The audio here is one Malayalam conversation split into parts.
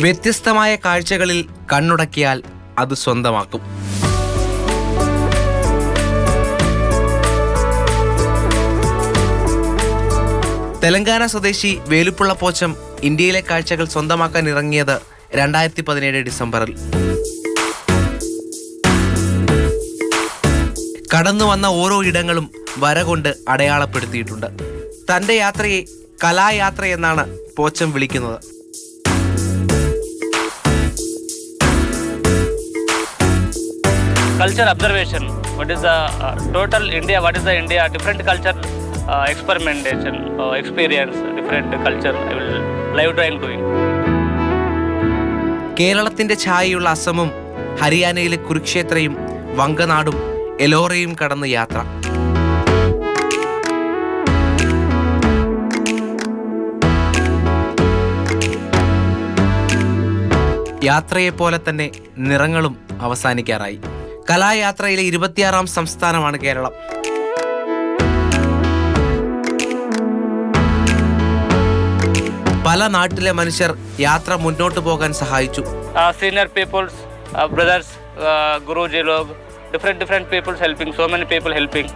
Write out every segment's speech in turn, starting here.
വ്യത്യസ്തമായ കാഴ്ചകളിൽ കണ്ണുടക്കിയാൽ അത് സ്വന്തമാക്കും. തെലങ്കാന സ്വദേശി വേലുപ്പുള്ള പോച്ചം ഇന്ത്യയിലെ കാഴ്ചകൾ സ്വന്തമാക്കാൻ ഇറങ്ങിയത് രണ്ടായിരത്തി പതിനേഴ് ഡിസംബറിൽ. കടന്നു വന്ന ഓരോ ഇടങ്ങളും വരകൊണ്ട് അടയാളപ്പെടുത്തിയിട്ടുണ്ട്. തന്റെ യാത്രയെ കലായാത്ര എന്നാണ് പോച്ചം വിളിക്കുന്നത്. Culture observation what is the uh, total india what is the india different culture uh, experimentation uh, experience different culture i will live drawing doing കേരളത്തിന്റെ ഛായയുള്ള അസമും ഹരിയാനയിലെ കുരുക്ഷേത്രയും വങ്കനാടും എലോറയും കടന്ന് യാത്ര യാത്രയെപ്പോലെ തന്നെ നിറങ്ങളും അവസാനിക്കാറായി കലായാത്രയിലെ ഇരുപത്തിയാറാം സംസ്ഥാനമാണ് കേരളം പല നാട്ടിലെ മനുഷ്യർ യാത്ര മുന്നോട്ട് പോകാൻ സഹായിച്ചു uh, senior peoples uh, brothers uh, guruji log different different peoples helping so many people helping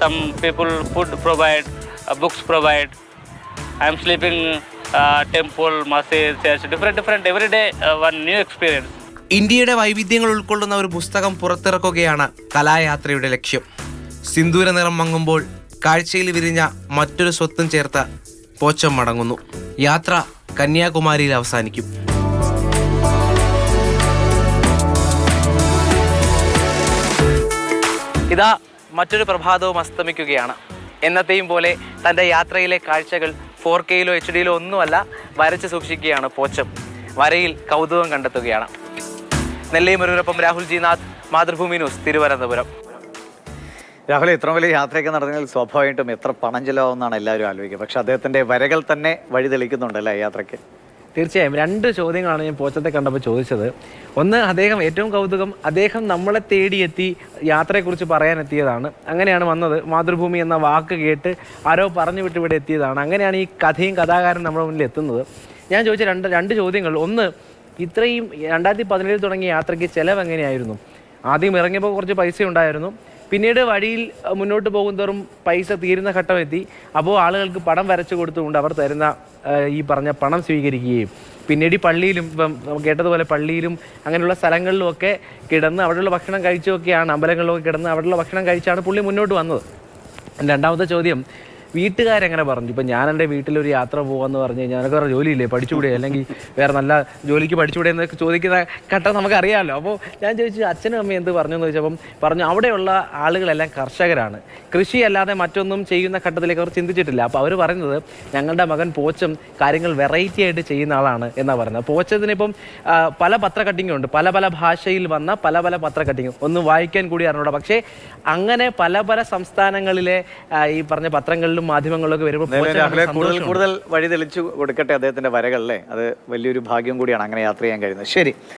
some people food provide uh, books provide i am sleeping uh, temple masjid church different different ഇന്ത്യയുടെ വൈവിധ്യങ്ങൾ ഉൾക്കൊള്ളുന്ന ഒരു പുസ്തകം പുറത്തിറക്കുകയാണ് കലായാത്രയുടെ ലക്ഷ്യം. സിന്ദൂര നിറം മങ്ങുമ്പോൾ കാഴ്ചയിൽ വിരിഞ്ഞ മറ്റൊരു സ്വത്തും ചേർത്ത് പോച്ചം മടങ്ങുന്നു. യാത്ര കന്യാകുമാരിയിൽ അവസാനിക്കും. ഇതാ മറ്റൊരു പ്രഭാതവും അസ്തമിക്കുകയാണ്. എന്നത്തെയും പോലെ തന്റെ യാത്രയിലെ കാഴ്ചകൾ ഫോർ കെയിലോ എച്ച് ഡിയിലോ ഒന്നുമല്ല വരച്ച് സൂക്ഷിക്കുകയാണ് പോച്ചം. വരയിൽ കൗതുകം കണ്ടെത്തുകയാണ്. നെല്ലൈ മുരുകനൊപ്പം രാഹുൽ ജി നാഥ് മാതൃഭൂമി ന്യൂസ് തിരുവനന്തപുരം. രാഹുൽ ഇത്ര വലിയ യാത്രയൊക്കെ നടന്നെങ്കിൽ സ്വാഭാവികമായിട്ടും എത്ര പണം ചിലവാകുമെന്നാണ് എല്ലാവരും ആലോചിക്കുക. പക്ഷെ അദ്ദേഹത്തിന്റെ വരകൾ തന്നെ വഴി തെളിക്കുന്നുണ്ടല്ലേ യാത്രയ്ക്ക്? തീർച്ചയായും രണ്ട് ചോദ്യങ്ങളാണ് ഞാൻ പോച്ചത്തെ കണ്ടപ്പോൾ ചോദിച്ചത്. ഒന്ന് അദ്ദേഹം ഏറ്റവും കൗതുകം അദ്ദേഹം നമ്മളെ തേടിയെത്തി യാത്രയെക്കുറിച്ച് പറയാനെത്തിയതാണ്. അങ്ങനെയാണ് വന്നത്. മാതൃഭൂമി എന്ന വാക്ക് കേട്ട് ആരോ പറഞ്ഞു വിട്ട് ഇവിടെ എത്തിയതാണ്. അങ്ങനെയാണ് ഈ കഥയും കഥാകാരൻ നമ്മുടെ മുന്നിൽ എത്തുന്നത്. ഞാൻ ചോദിച്ച രണ്ട് രണ്ട് ചോദ്യങ്ങൾ. ഒന്ന് ഇത്രയും രണ്ടായിരത്തി പതിനേഴിൽ തുടങ്ങിയ യാത്രയ്ക്ക് ചിലവ് എങ്ങനെയായിരുന്നു? ആദ്യം ഇറങ്ങിയപ്പോൾ കുറച്ച് പൈസ ഉണ്ടായിരുന്നു. പിന്നീട് വഴിയിൽ മുന്നോട്ട് പോകുന്തോറും പൈസ തീരുന്ന ഘട്ടം എത്തി അപ്പോൾ ആളുകൾക്ക് പണം വരച്ചു കൊടുത്തുകൊണ്ട് അവർ തരുന്ന ഈ പറഞ്ഞ പണം സ്വീകരിക്കുകയും. പിന്നീട് പള്ളിയിലും ഇപ്പം കേട്ടതുപോലെ പള്ളിയിലും അങ്ങനെയുള്ള സ്ഥലങ്ങളിലുമൊക്കെ കിടന്ന് അവിടെയുള്ള ഭക്ഷണം കഴിച്ചുമൊക്കെയാണ് അമ്പലങ്ങളിലൊക്കെ കിടന്ന് അവിടെയുള്ള ഭക്ഷണം കഴിച്ചാണ് പുള്ളി മുന്നോട്ട് വന്നത്. രണ്ടാമത്തെ ചോദ്യം വീട്ടുകാരെങ്ങനെ പറഞ്ഞു? ഇപ്പം ഞാൻ എന്റെ വീട്ടിലൊരു യാത്ര പോകാമെന്ന് പറഞ്ഞു കഴിഞ്ഞാൽ എനിക്ക് വേറെ ജോലിയില്ലേ? പഠിച്ചുകൂടെ? അല്ലെങ്കിൽ വേറെ നല്ല ജോലിക്ക് പഠിച്ചുകൂടെ? എന്നൊക്കെ ചോദിക്കുന്ന ഘട്ടം നമുക്കറിയാമല്ലോ. അപ്പോൾ ഞാൻ ചോദിച്ചു അച്ഛനും അമ്മയും എന്ത് പറഞ്ഞു? എന്ന് ചോദിച്ചപ്പം പറഞ്ഞു അവിടെയുള്ള ആളുകളെല്ലാം കർഷകരാണ്. കൃഷി അല്ലാതെ മറ്റൊന്നും ചെയ്യുന്ന ഘട്ടത്തിലേക്ക് അവർ ചിന്തിച്ചിട്ടില്ല. അപ്പോൾ അവർ പറയുന്നത് ഞങ്ങളുടെ മകൻ പോച്ചം കാര്യങ്ങൾ വെറൈറ്റി ആയിട്ട് ചെയ്യുന്ന ആളാണ് എന്നാണ് പറയുന്നത്. പോച്ചതിനിപ്പം പല പത്ര കട്ടിങ്ങും ഉണ്ട്. പല പല ഭാഷയിൽ വന്ന പല പല പത്ര കട്ടിങ്ങും ഒന്ന് വായിക്കാൻ കൂടി അറിഞ്ഞൂടാ. പക്ഷേ അങ്ങനെ പല പല സംസ്ഥാനങ്ങളിലെ ഈ പറഞ്ഞ പത്രങ്ങളിലും മാധ്യമങ്ങളിലൊക്കെ വരുമ്പോൾ കൂടുതൽ കൂടുതൽ വഴി തെളിച്ചു കൊടുക്കട്ടെ അദ്ദേഹത്തിന്റെ വരകളല്ലേ അത് വലിയൊരു ഭാഗ്യം കൂടിയാണ് അങ്ങനെ യാത്ര ചെയ്യാൻ കഴിയുന്നത്. ശരി.